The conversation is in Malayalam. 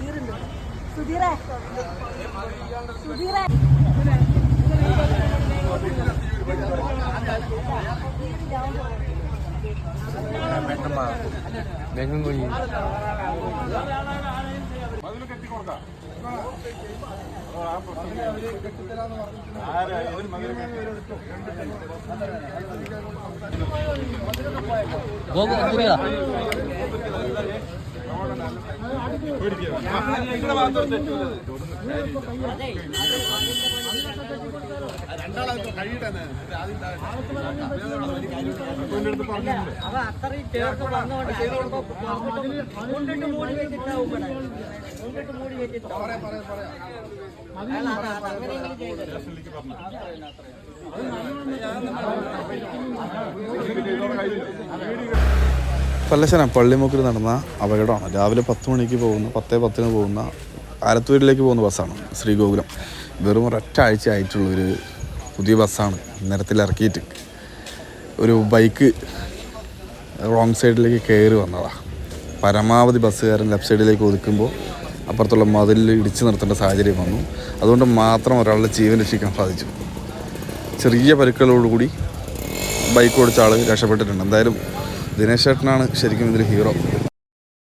സുധീറുണ്ട്. സുധീറേ. സുധീറേ. വെങ്ങും കുഞ്ഞി ഗോപു എന്തിനാ അവ അത്രയും ചേർത്ത് കൊണ്ടിട്ട് മൂടി വെച്ചിട്ടാവും മൂടി വെച്ചിട്ടാവും അയാൾ പല്ലശ്ശന പള്ളിമുക്കിൽ നടന്ന അപകടമാണ്. രാവിലെ പത്ത് മണിക്ക് പോകുന്ന പത്തേ പത്തിന് പോകുന്ന ആലത്തൂരിലേക്ക് പോകുന്ന ബസ്സാണ് ശ്രീഗോകുലം. വെറും ഒരൊറ്റ ആഴ്ച ആയിട്ടുള്ളൊരു പുതിയ ബസ്സാണ് നിരത്തിൽ ഇറക്കിയിട്ട്. ഒരു ബൈക്ക് റോങ് സൈഡിലേക്ക് കയറി വന്നതാണ് പരമാവധി ബസ്സുകാരൻ ലെഫ്റ്റ് സൈഡിലേക്ക് ഒതുക്കുമ്പോൾ അപ്പുറത്തുള്ള മതിലിൽ ഇടിച്ചു നിർത്തേണ്ട സാഹചര്യം വന്നു. അതുകൊണ്ട് മാത്രം ഒരാളുടെ ജീവൻ രക്ഷിക്കാൻ സാധിച്ചു. ചെറിയ പരുക്കളോടുകൂടി ബൈക്ക് ഓടിച്ച ആൾ രക്ഷപ്പെട്ടിട്ടുണ്ട്. എന്തായാലും ദിനേശ് ചേട്ടനാണ് ശരിക്കും ഇതിൽ ഹീറോ.